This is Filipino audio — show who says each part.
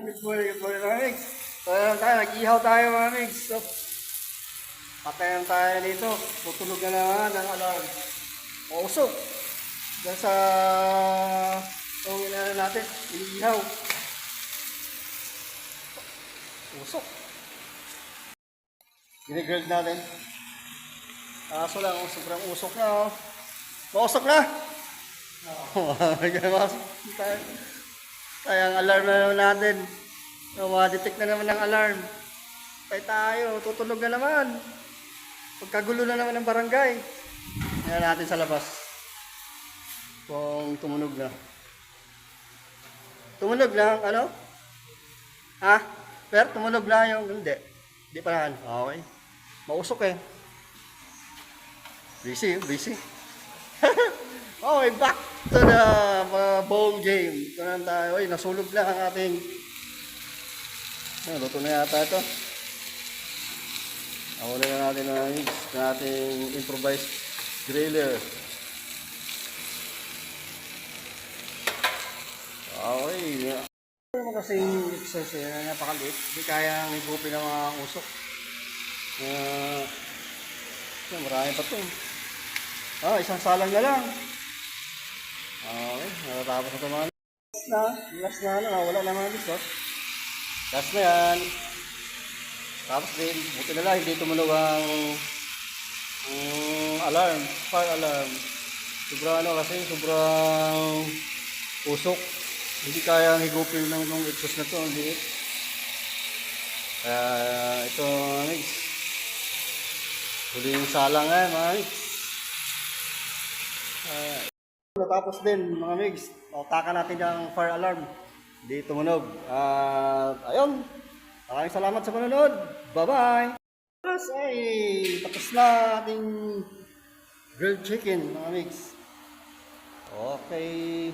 Speaker 1: Good morning, good morning mga mix. So, ayan tayo, nag-ihaw tayo mga mix. So, patayan tayo dito. Tutulog na naman ang alarm. Usok. Diyan sa itong natin, iniihaw. Usok. Ginigrill natin. Kaso lang, oh, sobrang usok na oh. Mausok na! Oo. tayo. Kaya ang alarm na naman natin. So, ma-detect na naman ang alarm. Tayo tayo, tutulog na naman. Pagkagulo na naman ng barangay. Tingnan natin sa labas. Kung tumunog na. Tumunog na, ano? Ha? Pero tumunog na yung, hindi. Hindi pa naman. Okay. Mausok eh. Busy, busy. okay, back to the uh, bowl game. Ito na tayo. Ay, nasulog na ang ating... Luto na yata ito. Ako na natin mix ng ating improvised griller. Okay. Ano kasi yung excess eh, napakaliit. Hindi kaya ang higupin ng mga usok. Uh, marami pa ito. Ah, isang salang na lang. Okay, natatapos na ito mga Last na, last na, ano, wala na mga lisot. Last na yan. Tapos din, buti na lang, hindi tumunog ang, ang alarm, fire alarm. Sobrang ano kasi, sobrang usok. Hindi kaya higupin ng ng exhaust na to, ang liit. Kaya ito, mix. Huling salang nga, mga mix. Ah, Natapos din mga migs, takan natin ang fire alarm. Di tumunog. At ayun, maraming salamat sa panonood. Bye-bye! Tapos ay tapos na ating grilled chicken mga migs. Okay.